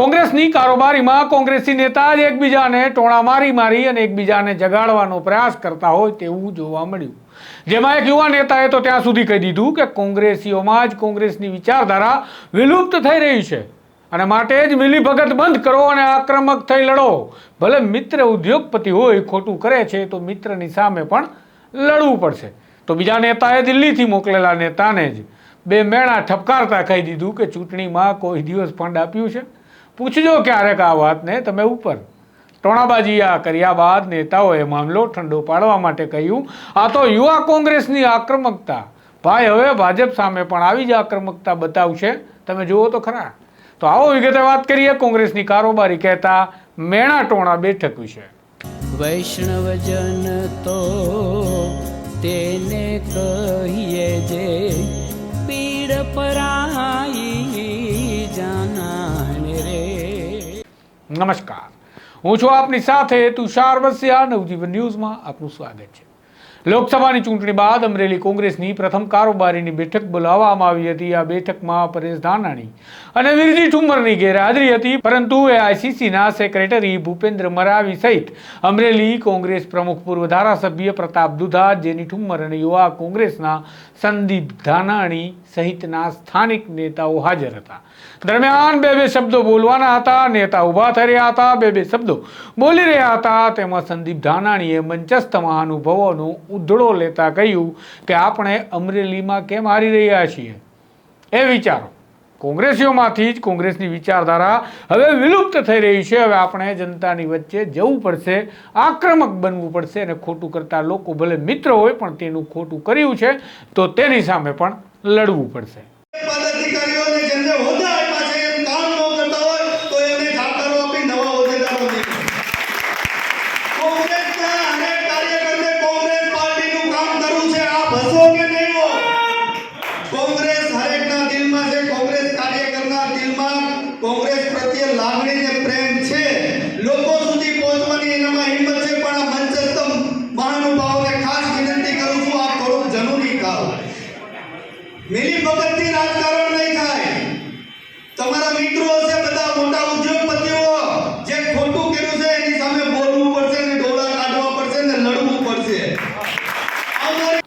કોંગ્રેસની કારોબારીમાં કોંગ્રેસી નેતા જ એકબીજાને ટોણા મારી મારી અને એકબીજાને જગાડવાનો પ્રયાસ કરતા હોય તેવું જોવા મળ્યું. જેમાં એક યુવા નેતાએ તો ત્યાં સુધી કહી દીધું કે કોંગ્રેસીઓમાં જ કોંગ્રેસની વિચારધારા વિલુપ્ત થઈ રહી છે અને માટે જ મિલીભગત બંધ કરો અને આક્રમક થઈ લડો. ભલે મિત્ર ઉદ્યોગપતિ હોય, ખોટું કરે છે, તો મિત્રની સામે પણ લડવું પડશે. તો બીજા નેતાએ દિલ્હીથી મોકલેલા નેતાને જ બે મેણા ઠપકારતા કહી દીધું કે ચૂંટણીમાં કોઈ દિવસ ફંડ આપ્યું છે. પૂછજો ક્યારેક આ વાતને તમે ઉપર. ટોણાબાજી આ કર્યા બાદ નેતાઓએ મામલો ઠંડો પાડવા માટે કહ્યું, આ તો યુવા કોંગ્રેસની આક્રમકતા. ભાઈ, હવે ભાજપ સામે પણ આવી જ આક્રમકતા બતાવશે. તમે જુઓ તો ખરા. તો આવો વિગતે વાત કરીએ કોંગ્રેસની કારોબારી કહેતા મેણા ટોણા બેઠક વિશે. વૈષ્ણવજન તો તેને કહીએ જે પીડ પરાઈ નમસ્કાર. હું છું આપની સાથે તુષાર વસ્યા નવજીવન ન્યૂઝમાં આપનું સ્વાગત છે. લોકસભાની ચૂંટણી બાદ અમરેલી કોંગ્રેસની પ્રથમ કારોબારીની બેઠક બોલાવવામાં આવી હતી. આ બેઠકમાં પરેશ ધાનાણી અને વિરજી ઠુમ્મરની ગેરહાજરી હતી, પરંતુ એ આઈસીસીના સેક્રેટરી ભૂપેન્દ્ર મરાવી સહિત અમરેલી કોંગ્રેસ પ્રમુખ પૂર્વ ધારાસભ્ય પ્રતાપ દુધા જેની ઠુમ્મર અને યુવા કોંગ્રેસના સંદીપ ધાનાણી સહિતના સ્થાનિક નેતાઓ હાજર હતા. દરમિયાન બે બે શબ્દો બોલવાના હતા, નેતા ઊભા થઈ રહ્યા હતા, બે બે શબ્દો બોલી રહ્યા હતા. તેમાં સંદીપ ધાનાણીએ મંચસ્થ મહાનુભવોનો ઉધડો લેતા કહ્યું કે, આપણે અમરેલીમાં કેમ હારી રહ્યા છીએ? એ વિચારો. કોંગ્રેસીઓમાંથી જ કોંગ્રેસની વિચારધારા હવે વિલુપ્ત થઈ રહી છે. હવે આપણે જનતાની વચ્ચે જવું પડશે, આક્રમક બનવું પડશે અને ખોટું કરતા લોકો ભલે મિત્ર હોય પણ તેનું ખોટું કર્યું છે, તો તેની સામે પણ લડવું પડશે. પદાધિકારીઓને જેમને હોદ્દા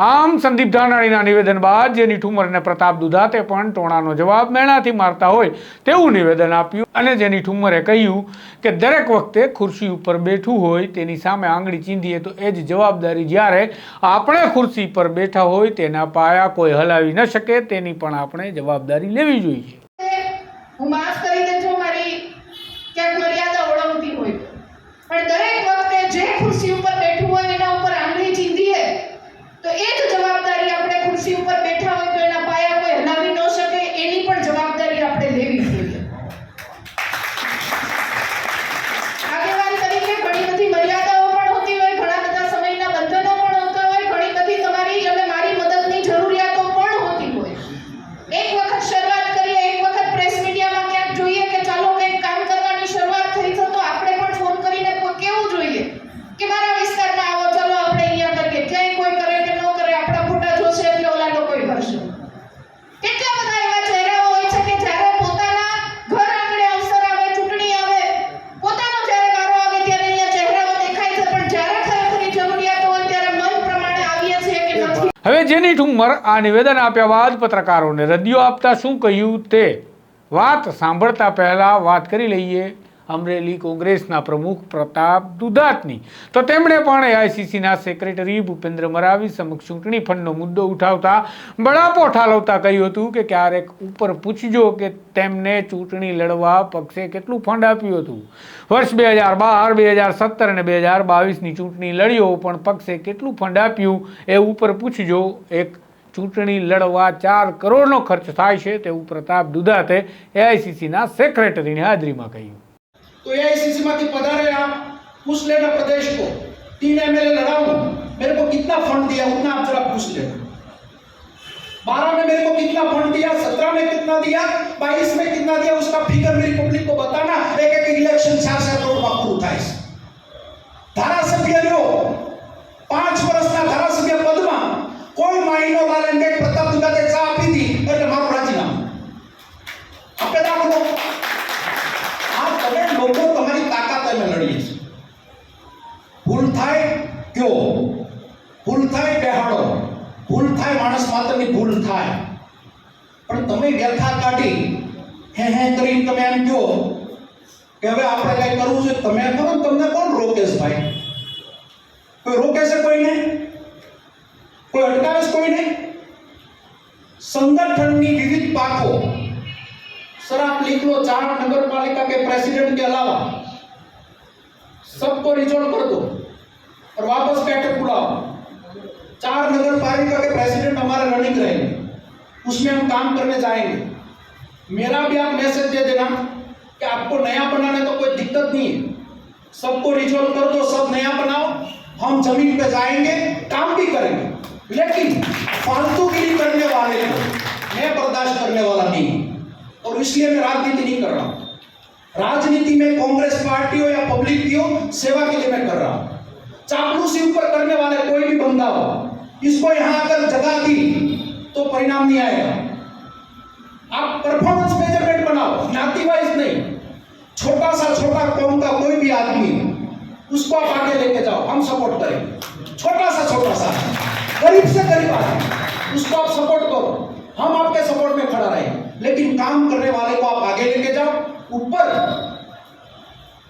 આમ સંદીપ ધાનાણીના નિવેદન બાદ જેની ઠુમર અને પ્રતાપ દુધાતે પણ ટોણાનો જવાબ મેણાથી મારતા હોય તેવું નિવેદન આપ્યું અને જેની ઠુમરે કહ્યું કે દરેક વખતે ખુરશી ઉપર બેઠું હોય તેની સામે આંગળી ચીંધીએ તો એ જ જવાબદારી જ્યારે આપણે ખુરશી પર બેઠા હોય તેના પાયા કોઈ હલાવી ન શકે, તેની પણ આપણે જવાબદારી લેવી જોઈએ. હું માફ કરી દેજો મારી ક્યાંક મર્યાદા ઓળંગતી હોય. પણ દરેક જેની ઠુમ્મર આ નિવેદન આપ્યા બાદ પત્રકારોને રદિયો આપતા શું કહ્યું તે વાત સાંભળતા પહેલાં વાત કરી લઈએ. અમરેલી કોંગ્રેસના પ્રમુખ પ્રતાપ દુધાતની તો તેમણે પણ એઆઈસીસીના સેક્રેટરી ભૂપેન્દ્ર મરાવી સમક્ષ ચૂંટણી ફંડનો મુદ્દો ઉઠાવતા બળાપો ઠાલવતા કહ્યું હતું કે ક્યારેક ઉપર પૂછજો કે તેમને ચૂંટણી લડવા પક્ષે કેટલું ફંડ આપ્યું હતું. વર્ષ બે હજાર બાર, બે હજાર સત્તર અને બે હજાર બાવીસની ચૂંટણી લડ્યો પણ પક્ષે કેટલું ફંડ આપ્યું એ ઉપર પૂછજો. એક ચૂંટણી લડવા ચાર કરોડનો ખર્ચ થાય છે તેવું પ્રતાપ દુધાતે એઆઈસીસીના સેક્રેટરીની હાજરીમાં કહ્યું. तो एआईसीसी માંથી पधारे आप पूछ लेना प्रदेश को तीन एमएलए लड़ा हूं मेरे को कितना फंड दिया उतना आप जरा पूछ लेना बारह में मेरे को कितना फंड दिया सत्रह में कितना दिया बाईस में कितना दिया उसका फिगर मेरी पब्लिक को बताना एक एक इलेक्शन चार चार करोड़ માં પૂરું થાય છે ધારાસભ્ય રહ્યો પાંચ વર્ષના ધારાસભ્ય પદમાં કોઈ માહિનો લાલ એમ પ્રતાપ દુધાતે પણ તમે વ્યથા કાઢી હે હે કરીને તમે એમ કહો કે હવે આપણે કઈ કરવું છે તમે કરો ને તમને કોણ રોકે છે ભાઈ કોઈ રોકે છે કોઈને કોઈ અટકાવે છે કોઈને संगठन की विविध बातों सर आप लिख लो चार नगर पालिका के प्रेसिडेंट के अलावा सबको रिजॉल्व कर दो और वापस बैठक बुलाओ चार नगर पालिका के प्रेसिडेंट हमारे रनिंग रहेंगे उसमें हम काम करने जाएँगे। मेरा भी आप मैसेज दे देना कि आपको नया बनाने तो कोई दिक्कत नहीं है। सबको रिजॉल्व कर दो, सब नया बनाओ। हम ज़मीन पे जाएँगे, काम भी करेंगे। लेकिन फालतूगिरी करने वाले मैं बर्दाश्त करने वाला नहीं। और इसलिए मैं राजनीति नहीं कर रहा। राजनीति में कांग्रेस पार्टी हो या पब्लिक की हो, सेवा के लिए मैं कर रहा हूँ। चापलूसी ऊपर करने वाले कोई भी बंदा हो, इसको यहाँ अगर जगह दी परिणाम नहीं आएगा आप परफॉर्मेंस मेज़रमेंट बनाओ ज्ञाति वाइज नहीं। छोटा सा छोटा कौन का कोई भी आदमी, उसको आप आगे लेके जाओ, हम सपोर्ट करेंगे। छोटा सा छोटा सा गरीब से गरीब आदमी, उसको आप सपोर्ट करो। हम आपके सपोर्ट में खड़ा रहे, लेकिन काम करने वाले को आप आगे लेके जाओ। ऊपर,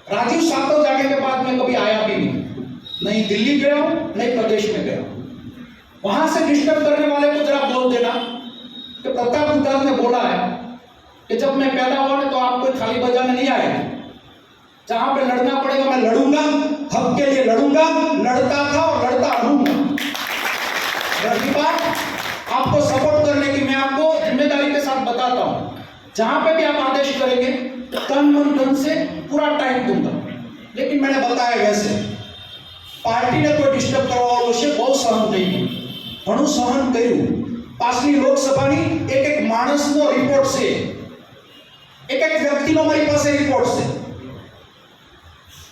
राजीव सातव जाने के बाद मैं कभी आया भी नहीं। नहीं दिल्ली गया हूँ, नहीं प्रदेश में गया हूँ। वहाँ से डिस्टर्ब करने वाले को जरा बोल देना। कि प्रताप गुजरात ने बोला है कि जब मैं पैदा हुआ ना तो आप कोई थाली बजाने नहीं आए जहां पे लड़ना पड़ेगा मैं लड़ूंगा हक के लिए लड़ूंगा लड़ता था और लड़ता रहूंगा रही बात आपको सपोर्ट करने की मैं आपको जिम्मेदारी के साथ बताता हूं जहां पे भी आप आदेश करेंगे तन मन धन से पूरा टाइम दूंगा लेकिन मैंने बताया वैसे પાર્ટીને કોઈ ડિસ્ટર્બ કરવાનો છે બહુ સહન થઈ ગયું ઘણું સહન કર્યું પાછલી લોકસભાની એક એક માણસનો રિપોર્ટ છે. એક એક વ્યક્તિનો મારી પાસે રિપોર્ટ છે.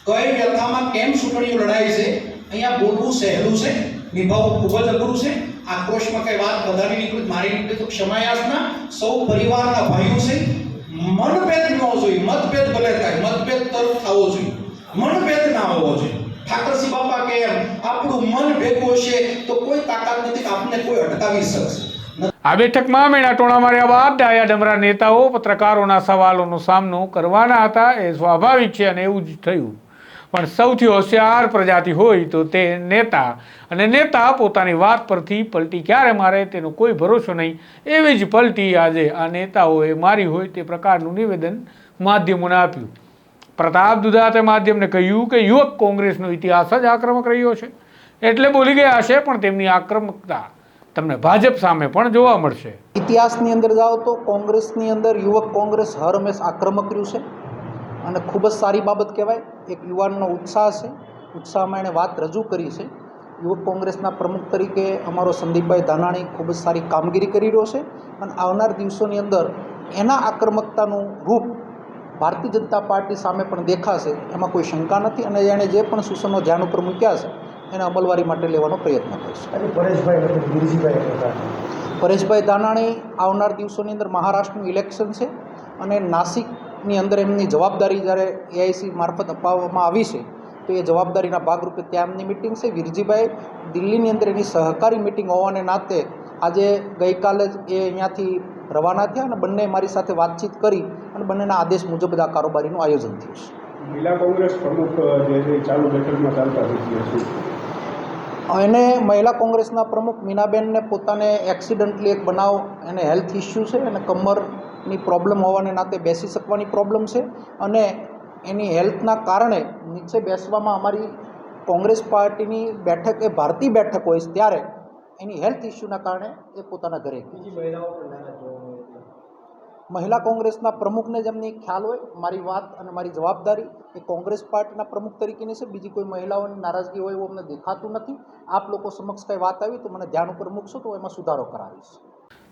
કઈ વ્યથામાં કેમ ચૂંટણીઓ લડાય છે? અહીંયા બોલવું સહેલું છે. નિભાવવું ખૂબ જ અઘરું છે. આક્રોશમાં કઈ વાત બધાની નીકળી, મારી નીકળી તો ક્ષમાયાસના સૌ પરિવારના ભાઈઓ છે. મનભેદ ન જોઈએ. મતભેદ ભલે થાય, મતભેદ તરફ થવો જોઈએ. મનભેદ ના હોવો જોઈએ. ઠાકરસિંહ બાપા કે એમ, આપણું મન ભેગું હશે તો કોઈ તાકાત નથી આપને કોઈ અટકાવી શકશે. આ બેઠકમાં મેળા ટોણા માર્યા બાદ ડાયા ડમરા નેતાઓ પત્રકારોના સવાલોનો સામનો કરવાના હતા એ સ્વાભાવિક છે અને એવું જ થયું. પણ સૌથી હોશિયાર પ્રજાતિ હોય તો તે નેતા અને નેતા પોતાની વાત પરથી પલટી ક્યારે મારે તેનો કોઈ ભરોસો નહીં. એવી જ પલટી આજે આ નેતાઓએ મારી હોય તે પ્રકારનું નિવેદન માધ્યમોને આપ્યું. પ્રતાપ દુધાતે માધ્યમને કહ્યું કે યુવક કોંગ્રેસનો ઇતિહાસ જ આક્રમક રહ્યો છે. એટલે બોલી ગયા છે, પણ તેમની આક્રમકતા તમને ભાજપ સામે પણ જોવા મળશે. ઇતિહાસની અંદર જાઓ તો કોંગ્રેસની અંદર યુવક કોંગ્રેસ હર હંમેશ આક્રમક રહ્યું છે. અને ખૂબ જ સારી બાબત કહેવાય, એક યુવાનનો ઉત્સાહ છે. ઉત્સાહમાં એણે વાત રજૂ કરી છે. યુવક કોંગ્રેસના પ્રમુખ તરીકે અમારો સંદીપભાઈ ધાનાણી ખૂબ જ સારી કામગીરી કરી રહ્યો છે. અને આવનાર દિવસોની અંદર એના આક્રમકતાનું રૂપ ભારતીય જનતા પાર્ટી સામે પણ દેખાશે, એમાં કોઈ શંકા નથી. અને એણે જે પણ સૂચનો ધ્યાન ઉપર મૂક્યા છે એને અમલવારી માટે લેવાનો પ્રયત્ન કરીશું. પરેશભાઈ પરેશભાઈ દાનાણી આવનાર દિવસોની અંદર મહારાષ્ટ્રનું ઇલેક્શન છે અને નાસિકની અંદર એમની જવાબદારી જ્યારે એઆઈસી મારફત અપાવવામાં આવી છે તો એ જવાબદારીના ભાગરૂપે ત્યાં એમની મિટિંગ છે. વિરજીભાઈ દિલ્હીની અંદર એની સહકારી મિટિંગ હોવાને નાતે આજે ગઈકાલે જ એ અહીંયાથી રવાના થયા અને બંને મારી સાથે વાતચીત કરી અને બંનેના આદેશ મુજબ જ આ કારોબારીનું આયોજન થયું છે. મહિલા કોંગ્રેસ પ્રમુખ જે ચાલુ બેઠકમાં ચાલતા થઈ છે એને મહિલા કોંગ્રેસના પ્રમુખ મીનાબેનને પોતાને એક્સિડન્ટલી એક બનાવ એને હેલ્થ ઇસ્યુ છે અને કમરની પ્રોબ્લેમ હોવાને નાતે બેસી શકવાની પ્રોબ્લેમ છે. અને એની હેલ્થના કારણે નીચે બેસવામાં અમારી કોંગ્રેસ પાર્ટીની બેઠક એ ભારતીય બેઠક હોય છે, ત્યારે એની હેલ્થ ઇસ્યુના કારણે એ પોતાના ઘરે બીજી મહિલાઓ પણ મહિલા કોંગ્રેસના પ્રમુખને જેમની ખ્યાલ હોય, મારી વાત અને મારી જવાબદારી એ કોંગ્રેસ પાર્ટીના પ્રમુખ તરીકેની છે. બીજી કોઈ મહિલાઓની નારાજગી હોય એવું અમને દેખાતું નથી. આપ લોકો સમક્ષ કંઈ વાત આવી તો મને ધ્યાન ઉપર મૂકશો તો એમાં સુધારો કરાવીશ.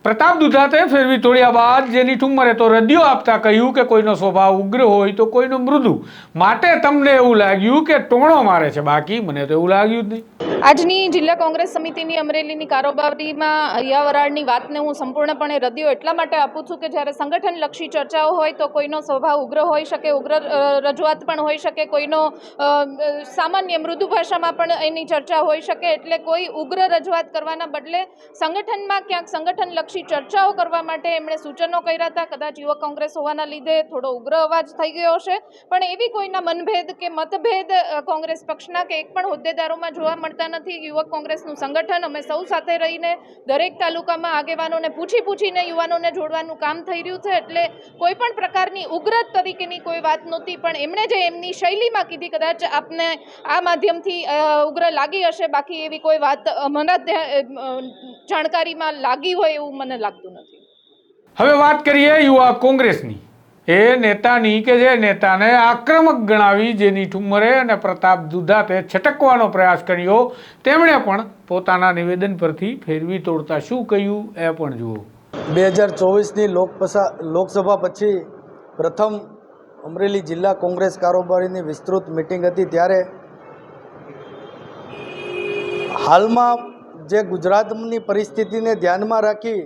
પ્રતાપ દુધાતે ફેરવી તોડ્યા બાદ જેની ઠુમ્મરે તો રદિયો આપતા કહ્યું કે કોઈનો સ્વભાવ ઉગ્ર હોય તો કોઈનો મૃદુ. માટે તમને એવું લાગ્યું કે ટોણો મારે છે. બાકી મને તો એવું લાગ્યું જ નહીં. આજની જિલ્લા કોંગ્રેસ સમિતિની અમરેલીની કારોબારીમાં હૈયાવરાળની વાતને હું સંપૂર્ણપણે રદિયો એટલા માટે આપું છું કે જ્યારે સંગઠનલક્ષી ચર્ચાઓ હોય તો કોઈનો સ્વભાવ ઉગ્ર હોઈ શકે, ઉગ્ર રજૂઆત પણ હોઈ શકે, કોઈનો સામાન્ય મૃદુ ભાષામાં પણ એની ચર્ચા હોઈ શકે. એટલે કોઈ ઉગ્ર રજૂઆત કરવાના બદલે સંગઠનમાં ક્યાંક સંગઠનલક્ષી ચર્ચાઓ કરવા માટે એમણે સૂચનો કર્યા હતા. કદાચ યુવક કોંગ્રેસ હોવાના લીધે થોડો ઉગ્ર અવાજ થઈ ગયો હશે. પણ એવી કોઈના મનભેદ કે મતભેદ કોંગ્રેસ પક્ષના કે એક પણ હોદ્દેદારોમાં જોવા મળતા નથી. યુવક કોંગ્રેસનું સંગઠન, અમે સૌ સાથે રહીને દરેક તાલુકામાં આગેવાનોને પૂછી પૂછીને યુવાનોને જોડવાનું કામ થઈ રહ્યું છે. એટલે કોઈ પણ પ્રકારની ઉગ્ર તરીકેની કોઈ વાત નહોતી, પણ એમણે જે એમની શૈલીમાં કીધી, કદાચ આપને આ માધ્યમથી ઉગ્ર લાગી હશે. બાકી એવી કોઈ વાત મને જાણકારીમાં લાગી હોય એવું મને લાગતું નથી. હવે વાત કરીએ યુવા કોંગ્રેસની. એ નેતાની કે જે નેતાને આક્રમક ગણાવી જેની ઠુમરે અને પ્રતાપ દુધાતે છટકવાનો પ્રયાસ કર્યો તેમણે પણ પોતાના નિવેદન પરથી ફેરવી તોડતા શું કહ્યું એ પણ જુઓ. બે હજાર ચોવીસની લોકપસા લોકસભા પછી પ્રથમ અમરેલી જિલ્લા કોંગ્રેસ કારોબારીની વિસ્તૃત મિટિંગ હતી. ત્યારે હાલમાં જે ગુજરાતની પરિસ્થિતિને ધ્યાનમાં રાખી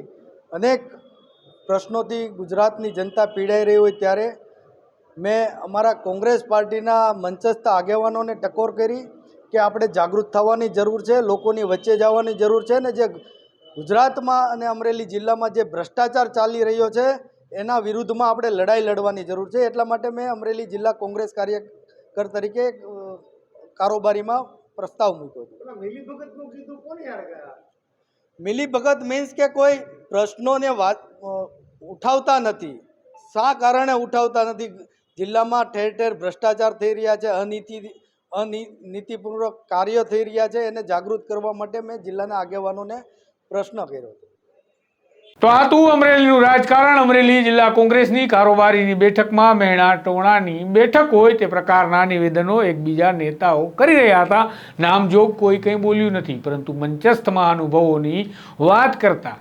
અનેક પ્રશ્નોથી ગુજરાતની જનતા પીડાઈ રહી હોય ત્યારે મેં અમારા કોંગ્રેસ પાર્ટીના મંચસ્થ આગેવાનોને ટકોર કરી કે આપણે જાગૃત થવાની જરૂર છે, લોકોની વચ્ચે જવાની જરૂર છે ને જે ગુજરાતમાં અને અમરેલી જિલ્લામાં જે ભ્રષ્ટાચાર ચાલી રહ્યો છે, એના વિરુદ્ધમાં આપણે લડાઈ લડવાની જરૂર છે. એટલા માટે મેં અમરેલી જિલ્લા કોંગ્રેસ કાર્યકર તરીકે કારોબારીમાં પ્રસ્તાવ મૂક્યો હતો. મિલી ભગત મીન્સ કે કોઈ પ્રશ્નોને વાત ઉઠાવતા નથી. શા કારણે ઉઠાવતા નથી? જિલ્લામાં ઠેર ઠેર ભ્રષ્ટાચાર થઈ રહ્યા છે અનીતિ અનિતિપૂર્વક કાર્ય થઈ રહ્યા છે એને જાગૃત કરવા માટે મેં જિલ્લાના આગેવાનોને પ્રશ્ન કર્યો હતો. તો આ તું અમરેલીનું રાજકારણ, અમરેલી જિલ્લા કોંગ્રેસની કારોબારીની બેઠકમાં મેણા ટોણાની બેઠક હોય તે પ્રકારના નિવેદનો એકબીજા નેતાઓ કરી રહ્યા હતા. નામજોગ કોઈ કંઈ બોલ્યું નથી, પરંતુ મંચસ્થ મહાનુભાવોની વાત કરતા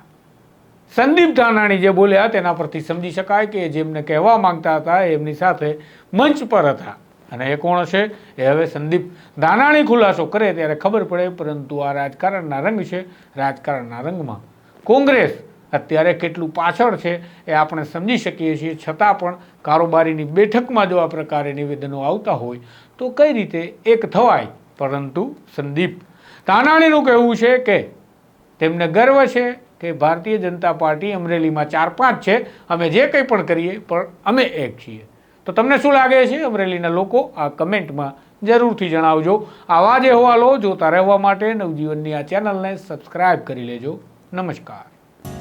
સંદીપ ધાનાણી જે બોલ્યા તેના પરથી સમજી શકાય કે જેમને કહેવા માંગતા હતા એમની સાથે મંચ પર હતા. અને એ કોણ હશે? એ હવે સંદીપ ધાનાણી ખુલાસો કરે ત્યારે ખબર પડે, પરંતુ આ રાજકારણના રંગ છે. રાજકારણના રંગમાં કોંગ્રેસ અત્યારે કેટલું પાછળ છે એ આપણે સમજી શકીએ છીએ. છતાં પણ કારોબારીની બેઠકમાં જો આ પ્રકારે નિવેદનો આવતા હોય, તો કઈ રીતે એક થવાય? પરંતુ સંદીપ, તાનાણીનું કહેવું છે કે તેમને ગર્વ છે કે ભારતીય જનતા પાર્ટી અમરેલીમાં ચાર પાંચ છે. અમે જે કંઈ પણ કરીએ, પણ અમે એક છીએ. તો તમને શું લાગે છે? અમરેલીના લોકો આ કમેન્ટમાં જરૂરથી જણાવજો. આવા જ અહેવાલો જોતા રહેવા માટે નવજીવનની આ ચેનલને સબસ્ક્રાઈબ કરી લેજો. નમસ્કાર.